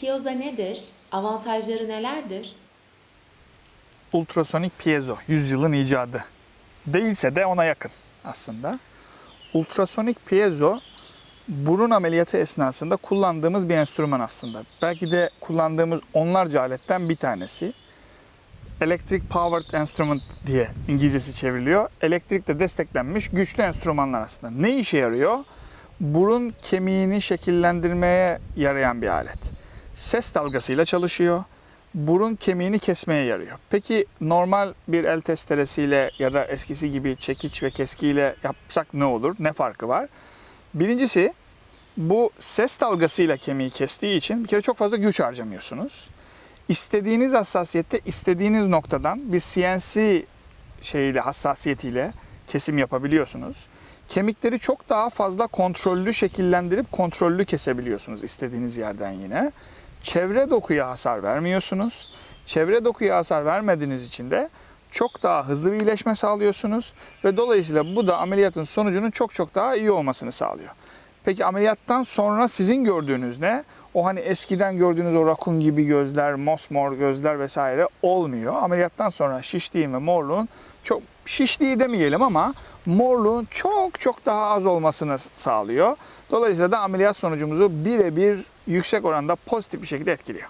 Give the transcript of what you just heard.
piezo nedir? Avantajları nelerdir? Ultrasonik piezo, yüzyılın icadı. Değilse de ona yakın aslında. Ultrasonik piezo burun ameliyatı esnasında kullandığımız bir enstrüman aslında. Belki de kullandığımız onlarca aletten bir tanesi. Electric Powered Instrument diye İngilizcesi çevriliyor. Elektrikle desteklenmiş güçlü enstrümanlar aslında. Ne işe yarıyor? Burun kemiğini şekillendirmeye yarayan bir alet. Ses dalgasıyla çalışıyor. Burun kemiğini kesmeye yarıyor. Peki normal bir el testeresiyle ya da eskisi gibi çekiç ve keskiyle yapsak ne olur? Ne farkı var? Birincisi bu ses dalgasıyla kemiği kestiği için bir kere çok fazla güç harcamıyorsunuz. İstediğiniz hassasiyette istediğiniz noktadan bir CNC şeyiyle hassasiyetiyle kesim yapabiliyorsunuz. Kemikleri çok daha fazla kontrollü şekillendirip kontrollü kesebiliyorsunuz istediğiniz yerden yine. Çevre dokuya hasar vermiyorsunuz. Çevre dokuya hasar vermediğiniz için de çok daha hızlı bir iyileşme sağlıyorsunuz ve dolayısıyla bu da ameliyatın sonucunun çok çok daha iyi olmasını sağlıyor. Peki ameliyattan sonra sizin gördüğünüz ne? O hani eskiden gördüğünüz o rakun gibi gözler, mosmor gözler vesaire olmuyor. Ameliyattan sonra şişliğin ve morluğun çok şişliği demeyelim ama morluğun çok çok daha az olmasını sağlıyor. Dolayısıyla da ameliyat sonucumuzu birebir yüksek oranda pozitif bir şekilde etkiliyor.